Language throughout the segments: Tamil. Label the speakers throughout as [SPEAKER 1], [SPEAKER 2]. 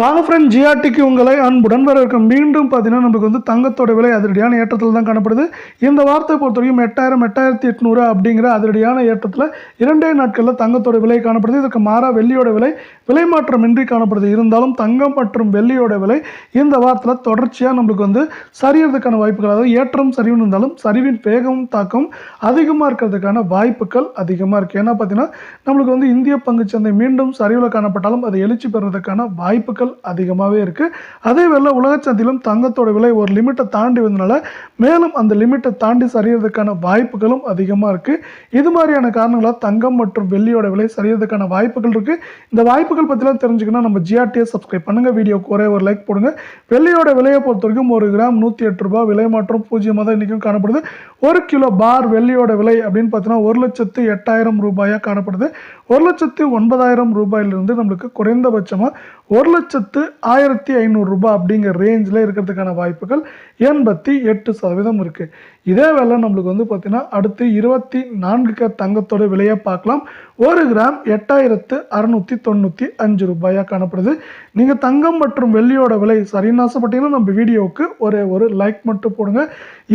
[SPEAKER 1] வாங்க ஃப்ரெண்ட் ஜிஆர்டிக்கு உங்களை அன்புடன் வரவேற்கும். மீண்டும் பார்த்தீங்கன்னா நமக்கு வந்து தங்கத்தோட விலை அதிரடியான ஏற்றத்தில் தான் காணப்படுது. இந்த வார்த்தை பொறுத்த வரைக்கும் எட்டாயிரம் எட்டாயிரத்தி எட்நூறு அப்படிங்கிற அதிரடியான ஏற்றத்தில் இரண்டே நாட்களில் தங்கத்தோட விலை காணப்படுது. இதுக்கு மாறா வெள்ளியோட விலை விலை மாற்றமின்றி காணப்படுது. இருந்தாலும் தங்கம் மற்றும் வெள்ளியோட விலை இந்த வாரத்தில் தொடர்ச்சியாக நம்மளுக்கு வந்து சரியறதுக்கான வாய்ப்புகள் அதாவது ஏற்றம் சரிவுன்னு இருந்தாலும் சரிவின் வேகமும் தாக்கம் அதிகமாக இருக்கிறதுக்கான வாய்ப்புகள் அதிகமாக இருக்குது ஏன்னா பார்த்தீங்கன்னா நம்மளுக்கு வந்து இந்திய பங்குச்சந்தை மீண்டும் சரிவில் காணப்பட்டாலும் அது எழுச்சி பெறுவதற்கான வாய்ப்புகள் அதிகமாகவே இருக்குது அதே வேளை உலகச்சந்தையிலும் தங்கத்தோட விலை ஒரு லிமிட்டை தாண்டி வந்தனால மேலும் அந்த லிமிட்டை தாண்டி சரியறதுக்கான வாய்ப்புகளும் அதிகமாக இருக்குது இது மாதிரியான காரணங்களால் தங்கம் மற்றும் வெள்ளியோட விலை சரியறதுக்கான வாய்ப்புகள் இருக்குது இந்த வாய்ப்புகள் பற்றிலாம் தெரிஞ்சுக்கணும் நம்ம ஜிஆர்டியை சப்ஸ்கிரைப் பண்ணுங்கள் வீடியோக்கு ஒரே ஒரு லைக் போடுங்க. வெள்ளியோட விலையை பொறுத்த வரைக்கும் ஒரு கிராம் நூற்றி எட்டு ரூபாய் விலை மாற்றம் பூஜ்ஜியமாக தான் இன்றைக்கும் காணப்படுது. ஒரு கிலோ பார் வெள்ளியோட விலை அப்படின்னு பார்த்தீங்கன்னா ஒரு லட்சத்து எட்டாயிரம் ரூபாயாக காணப்படுது. ஒரு லட்சத்து ஒன்பதாயிரம் ரூபாயிலிருந்து நம்மளுக்கு குறைந்தபட்சமாக ஒரு லட்சம் லட்சத்து ஆயிரத்தி ஐநூறு ரூபாய் அப்படிங்கிற ரேஞ்சில் இருக்கிறதுக்கான வாய்ப்புகள் எண்பத்தி எட்டு சதவீதம் இருக்குது இதே வேலை நம்மளுக்கு வந்து பார்த்திங்கன்னா அடுத்து இருபத்தி நான்கு க தங்கத்தோட விலையை பார்க்கலாம். ஒரு கிராம் எட்டாயிரத்து அறநூற்றி தொண்ணூற்றி அஞ்சு ரூபாயாக காணப்படுது. நீங்கள் தங்கம் மற்றும் வெள்ளியோட விலை சரின்னு ஆசைப்பட்டீங்கன்னா நம்ம வீடியோவுக்கு ஒரு ஒரு லைக் மட்டும் போடுங்க.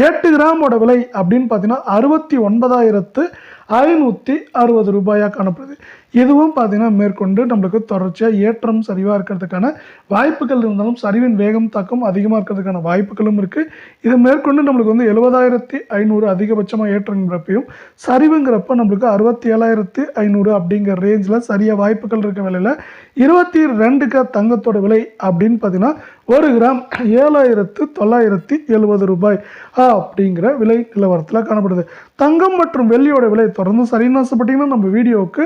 [SPEAKER 1] எட்டு கிராமோட விலை அப்படின்னு பார்த்தீங்கன்னா அறுபத்தி ஒன்பதாயிரத்து ஐநூற்றி அறுபது ரூபாயாக காணப்படுது. இதுவும் பார்த்தீங்கன்னா மேற்கொண்டு நம்மளுக்கு தொடர்ச்சியாக ஏற்றம் சரிவாக இருக்கிறதுக்கான வாய்ப்புகள் இருந்தாலும் சரிவின் வேகம் தாக்கம் அதிகமாக இருக்கிறதுக்கான வாய்ப்புகளும் இருக்குது இது மேற்கொண்டு நம்மளுக்கு வந்து எழுபதாயிரத்தி ஐநூறு அதிகபட்சமாக ஏற்றங்கிறப்பையும் சரிவுங்கிறப்ப நம்மளுக்கு அறுபத்தி ஏழாயிரத்து ஐநூறு அப்படிங்கிற ரேஞ்சில் சரியாக வாய்ப்புகள் இருக்க விலையில் இருபத்தி ரெண்டுக்கு தங்கத்தோட விலை அப்படின்னு பார்த்தீங்கன்னா ஒரு கிராம் ஏழாயிரத்து தொள்ளாயிரத்தி எழுபது ரூபாய். அப்படிங்கிற விலை நிலவரத்தில் காணப்படுது. தங்கம் மற்றும் வெள்ளியோட விலை தொடர்ந்து சரின்னு ஆசைப்பட்டீங்கன்னா நம்ம வீடியோவுக்கு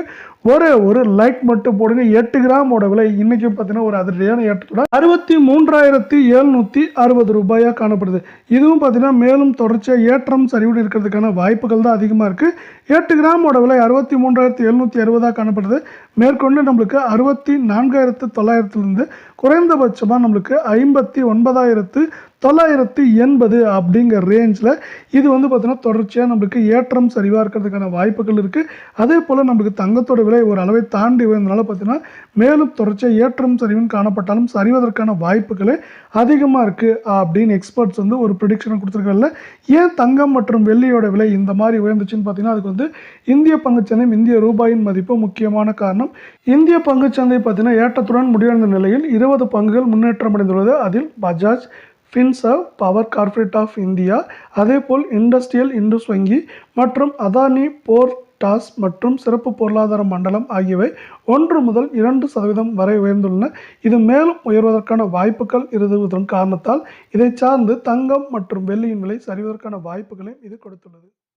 [SPEAKER 1] ஒரே ஒரு லைக் மட்டும் போடுங்க. எட்டு கிராமோட விலை இன்னைக்கு பார்த்தீங்கன்னா ஒரு அதிரடியான ஏற்றத்தோட அறுபத்தி மூன்றாயிரத்தி எழுநூற்றி அறுபது ரூபாயாக காணப்படுது. இதுவும் பார்த்தீங்கன்னா மேலும் தொடர்ச்சியாக ஏற்றம் சரிவுடன் இருக்கிறதுக்கான வாய்ப்புகள் தான் அதிகமாக இருக்குது எட்டு கிராமோட விலை அறுபத்தி மூன்றாயிரத்தி எழுநூற்றி அறுபதாக காணப்படுது. மேற்கொண்டு நம்மளுக்கு அறுபத்தி நான்காயிரத்து தொள்ளாயிரத்துலேருந்து குறைந்தபட்சமாக நம்மளுக்கு ஐம்பத்தி ஒன்பதாயிரத்து தொள்ளாயிரத்தி எண்பது அப்படிங்கிற ரேஞ்சில் இது வந்து பார்த்திங்கன்னா தொடர்ச்சியாக நம்மளுக்கு ஏற்றம் சரிவாக இருக்கிறதுக்கான வாய்ப்புகள் இருக்குது அதே போல் நம்மளுக்கு தங்கத்தோட விலை ஒரு அளவை தாண்டி உயர்ந்தனால பார்த்திங்கன்னா மேலும் தொடர்ச்சியாக ஏற்றம் சரிவுன்னு காணப்பட்டாலும் சரிவதற்கான வாய்ப்புகளே அதிகமாக இருக்குது அப்படின்னு எக்ஸ்பர்ட்ஸ் வந்து ஒரு ப்ரிடிக்ஷனை கொடுத்துருக்கல ஏன் தங்கம் மற்றும் வெள்ளியோட விலை இந்த மாதிரி உயர்ந்துச்சுன்னு பார்த்தீங்கன்னா அதுக்கு வந்து இந்திய பங்குச்சந்தை இந்திய ரூபாயின் மதிப்பு முக்கியமான காரணம். இந்திய பங்குச்சந்தை பார்த்தீங்கன்னா ஏற்றத்துடன் முடிவடைந்த நிலையில் இருபது பங்குகள் முன்னேற்றம் அடைந்துள்ளது. அதில் Bajaj Finserv power corporate of India அதேபோல் இண்டஸ்ட்ரியல் இண்டஸ் வங்கி மற்றும் அதானி போர் டாஸ் மற்றும் சிறப்பு பொருளாதார மண்டலம் ஆகியவை ஒன்று முதல் இரண்டு சதவீதம் வரை உயர்ந்துள்ளன. இது மேலும் உயர்வதற்கான வாய்ப்புகள் இருந்துவதன் காரணத்தால் இதை சார்ந்து தங்கம் மற்றும் வெள்ளியின் விலை சரிவதற்கான வாய்ப்புகளையும் இது கொடுத்துள்ளது.